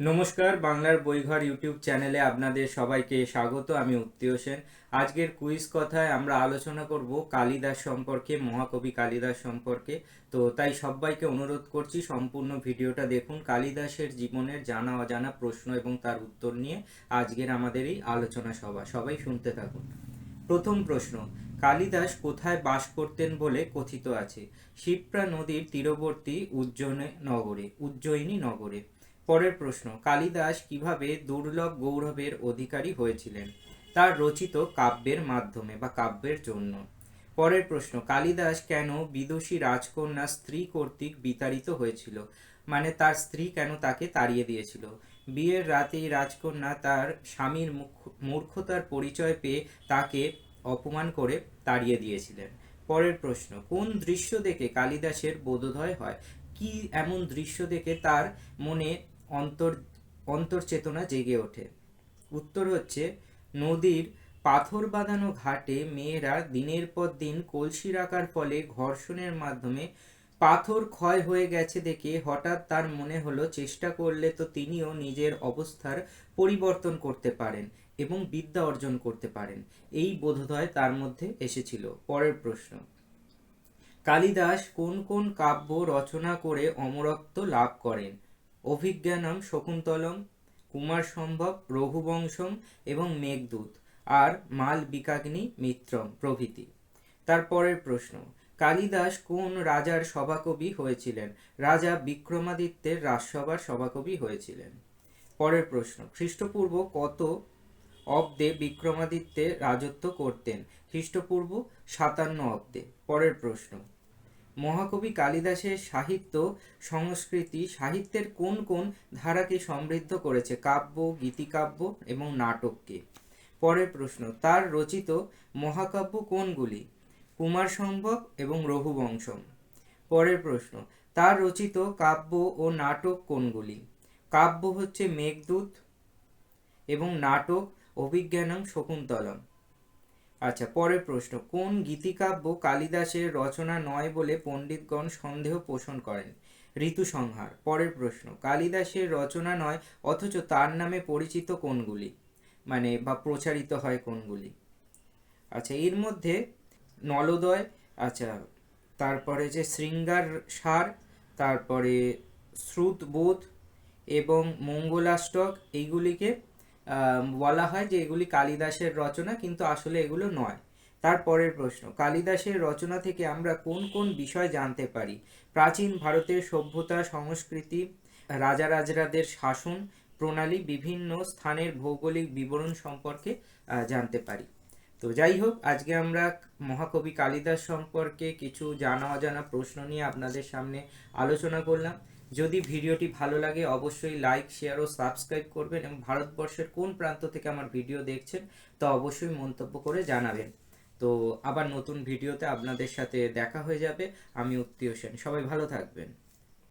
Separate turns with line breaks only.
নমস্কার, বাংলার বইঘর ইউটিউব চ্যানেলে আপনাদের সবাইকে স্বাগত, আমি উত্তীয় সেন। আজকের কুইজ কথায় আমরা আলোচনা করব কালিদাস সম্পর্কে, মহাকবি কালিদাস সম্পর্কে। তো তাই সবাইকে অনুরোধ করছি সম্পূর্ণ ভিডিওটা দেখুন, কালিদাসের জীবনের জানা অজানা প্রশ্ন এবং তার উত্তর নিয়ে আজকের আমাদের এই আলোচনা সভা। সবাই শুনতে থাকুন। প্রথম প্রশ্ন, কালিদাস কোথায় বাস করতেন বলে কথিত আছে? শিপ্রা নদীর তীরবর্তী উজ্জয়নে নগরে, উজ্জয়িনী নগরে। পরের প্রশ্ন, কালিদাস কীভাবে দুর্লভ গৌরবের অধিকারী হয়েছিলেন? তার রচিত কাব্যের মাধ্যমে বা কাব্যের জন্য। পরের প্রশ্ন, কালিদাস কেন বিদুষী রাজকন্যা স্ত্রী কর্তৃক বিতাড়িত হয়েছিল? মানে তার স্ত্রী কেন তাকে তাড়িয়ে দিয়েছিল? বিয়ের রাতেই রাজকন্যা তার স্বামীর মূর্খতার পরিচয় পেয়ে তাকে অপমান করে তাড়িয়ে দিয়েছিলেন। পরের প্রশ্ন, কোন দৃশ্য দেখে কালিদাসের বোধোদয় হয়? কি এমন দৃশ্য দেখে তার মনে অন্তর, অন্তর্চেতনা জেগে ওঠে। উত্তর হচ্ছে, নদীর পাথর বাঁধানো ঘাটে মেয়েরা দিনের পর দিন কলসি রাখার ফলে ঘর্ষণের মাধ্যমে পাথর ক্ষয় হয়ে গেছে দেখে হঠাৎ তার মনে হলো, চেষ্টা করলে তো তিনিও নিজের অবস্থার পরিবর্তন করতে পারেন এবং বিদ্যা অর্জন করতে পারেন। এই বোধোদয় তার মধ্যে এসেছিল। পরের প্রশ্ন, কালিদাস কোন কোন কাব্য রচনা করে অমরত্ব লাভ করেন? অভিজ্ঞানম শকুন্তলম, কুমার সম্ভব, রঘুবংশম এবং মেঘদূত, আর মাল বিকাগ্নি মিত্রম প্রভৃতি। তারপরের প্রশ্ন, কালিদাস কোন রাজার সভাকবি হয়েছিলেন? রাজা বিক্রমাদিত্যের রাজসভার সভাকবি হয়েছিলেন। পরের প্রশ্ন, খ্রিস্টপূর্ব কত অব্দে বিক্রমাদিত্যের রাজত্ব করতেন? খ্রিস্টপূর্ব সাতান্ন অব্দে। পরের প্রশ্ন মহাকবি কালিদাসের সাহিত্য, সংস্কৃতি, সাহিত্যের কোন কোন ধারাকে সমৃদ্ধ করেছে? কাব্য, গীতিকাব্য এবং নাটককে। পরের প্রশ্ন, তার রচিত মহাকাব্য কোনগুলি? কুমার সম্ভব এবং রঘুবংশম। পরের প্রশ্ন, তার রচিত কাব্য ও নাটক কোনগুলি? কাব্য হচ্ছে মেঘদূত এবং নাটক অভিজ্ঞানম শকুন্তলম। আচ্ছা পরের প্রশ্ন। কোন গীতিকাব্য কালিদাসের রচনা নয় বলে পণ্ডিতগণ সন্দেহ পোষণ করেন? ঋতু সংহার। পরের প্রশ্ন। কালিদাসের রচনা নয়, অথচ তার নামে পরিচিত কোনগুলি? মানে বা প্রচারিত হয় কোনগুলি? আচ্ছা এর মধ্যে নলোদয় আচ্ছা তারপরে যে শৃঙ্গার সার, তারপরে শ্রুতবোধ এবং মঙ্গলাষ্টক, এইগুলিকে বলা হয় যে এগুলি কালিদাসের রচনা, কিন্তু আসলে এগুলো নয়। তারপরের প্রশ্ন, কালিদাসের রচনা থেকে আমরা কোন কোন বিষয় জানতে পারি? প্রাচীন ভারতের সভ্যতা, সংস্কৃতি রাজা রাজরাদের শাসন, প্রণালী, বিভিন্ন স্থানের ভৌগোলিক বিবরণ সম্পর্কে জানতে পারি। তো যাই হোক, আজকে আমরা মহাকবি কালিদাস সম্পর্কে কিছু জানা অজানা প্রশ্ন নিয়ে আপনাদের সামনে আলোচনা করলাম। যদি ভিডিওটি ভালো লাগে, অবশ্যই লাইক শেয়ার ও সাবস্ক্রাইব করবেন এবং ভারতবর্ষের কোন প্রান্ত থেকে আমার ভিডিও দেখছেন, তা অবশ্যই মন্তব্য করে জানাবেন। তো আবার নতুন ভিডিওতে আপনাদের সাথে দেখা হয়ে যাবে, আমি উত্তীয় সেন সবাই ভালো থাকবেন।